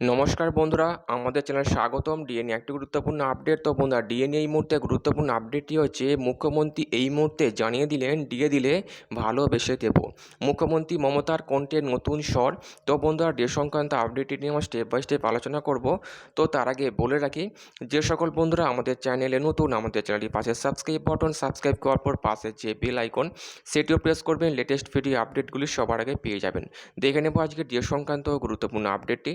নমস্কার বন্ধুরা, আমাদের চ্যানেল স্বাগতম। ডিএনএ একটি গুরুত্বপূর্ণ আপডেট তো বন্ধুরা, ডিএনএ এই মুহূর্তে গুরুত্বপূর্ণ আপডেটটি হচ্ছে, মুখ্যমন্ত্রী এই মুহূর্তে জানিয়ে দিলেন ডিএ দিলে ভালোবেসে দেব। মুখ্যমন্ত্রী মমতার কণ্ঠে নতুন স্বর। তো বন্ধুরা, ডে সংক্রান্ত আপডেটটি নিয়ে আমরা স্টেপ বাই স্টেপ আলোচনা করব। তো তার আগে বলে রাখি, যে সকল বন্ধুরা আমাদের চ্যানেলে নতুন, আমাদের চ্যানেলটির পাশে সাবস্ক্রাইব বাটন সাবস্ক্রাইব করার পর পাশে যে বেল আইকন সেটিও প্রেস করবেন। লেটেস্ট ভিডিও আপডেটগুলি সবার আগে পেয়ে যাবেন। দেখে নেব আজকে ডে সংক্রান্ত গুরুত্বপূর্ণ আপডেটটি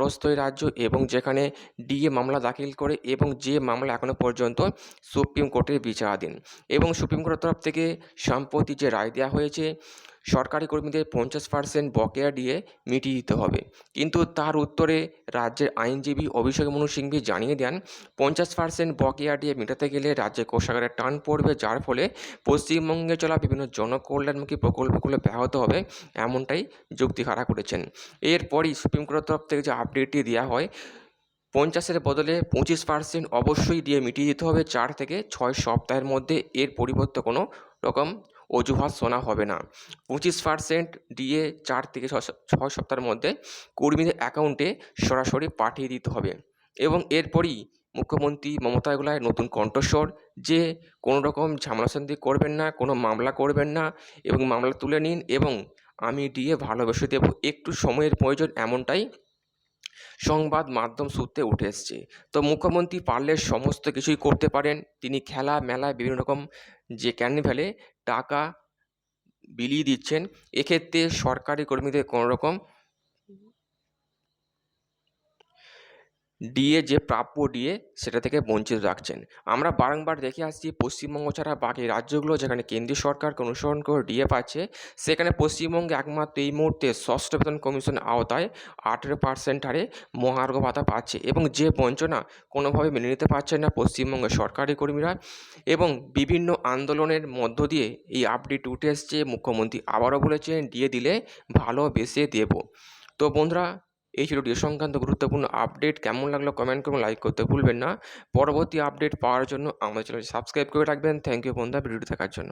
এই রাজ্য এবং যেখানে ডিএ মামলা দাখিল করে এবং যে মামলা এখনও পর্যন্ত সুপ্রিম কোর্টের বিচারাধীন। এবং সুপ্রিম কোর্টের তরফ থেকে সম্প্রতি যে রায় দেওয়া হয়েছে সরকারি কর্মীদের পঞ্চাশ পার্সেন্ট বকেয়া দিয়ে মিটিয়ে দিতে হবে। কিন্তু তার উত্তরে রাজ্যের আইনজীবী অভিষেক মনু সিংভি জানিয়ে দেন, পঞ্চাশ পার্সেন্ট বকেয়া দিয়ে মেটাতে গেলে রাজ্যে কোষাগারে টান পড়বে, যার ফলে পশ্চিমবঙ্গে চলা বিভিন্ন জনকল্যাণমুখী প্রকল্পগুলো ব্যাহত হবে, এমনটাই যুক্তি খাড়া করেছেন। এরপরই সুপ্রিম কোর্টের তরফ থেকে যে আপডেটটি দেওয়া হয়, পঞ্চাশের বদলে পঁচিশ পার্সেন্ট অবশ্যই দিয়ে মিটিয়ে দিতে হবে, চার থেকে ছয় সপ্তাহের মধ্যে এর পরিবর্তে কোনো রকম অজুহাত শোনা হবে না। পঁচিশ পার্সেন্ট দিয়ে চার থেকে ছয় সপ্তাহের মধ্যে কর্মীদের অ্যাকাউন্টে সরাসরি পাঠিয়ে দিতে হবে এবং এরপরই মুখ্যমন্ত্রী মমতা এগুলায় নতুন কণ্ঠস্বর যে কোনো রকম ঝামেলা শান্তি করবেন না, কোনো মামলা করবেন না এবং মামলা তুলে নিন এবং আমি দিয়ে ভালোবেসে দেবো। একটু সময়ের প্রয়োজন এমনটাই সংবাদ মাধ্যম সূত্রে উঠে এসছে। তো মুখ্যমন্ত্রী পারলে সমস্ত কিছুই করতে পারেন। তিনি খেলা মেলায় বিভিন্ন রকম যে ক্যানিভ্যালে টাকা বিলিয়ে দিচ্ছেন এক্ষেত্রে সরকারি কর্মীদের কোনো রকম ডিএ যে প্রাপ্য ডিএ সেটা থেকে বঞ্চিত রাখছেন। আমরা বারংবার দেখে আসছি পশ্চিমবঙ্গ ছাড়া বাকি রাজ্যগুলো যেখানে কেন্দ্রীয় সরকারকে অনুসরণ করে ডিএ পাচ্ছে সেখানে পশ্চিমবঙ্গে একমাত্র এই মুহূর্তে ষষ্ঠ বেতন কমিশন আওতায় আঠেরো পার্সেন্ট হারে মহার্ঘ ভাতা পাচ্ছে এবং যে বঞ্চনা কোনোভাবে মেনে নিতে পারছে না পশ্চিমবঙ্গের সরকারি কর্মীরা এবং বিভিন্ন আন্দোলনের মধ্য দিয়ে এই আপডেট উঠে এসছে। মুখ্যমন্ত্রী আবারও বলেছেন ডিএ দিলে ভালোবেসে দেব। তো বন্ধুরা এই ছিল ডিও সংক্রান্ত গুরুত্বপূর্ণ আপডেট কেমন লাগল কমেন্ট করুন লাইক করতে ভুলবেন না। পরবর্তী আপডেট পাওয়ার জন্য আমাদের চ্যানেলটি সাবস্ক্রাইব করে রাখবেন। থ্যাংক ইউ বন্ধুরা ভিডিওটি দেখার জন্য।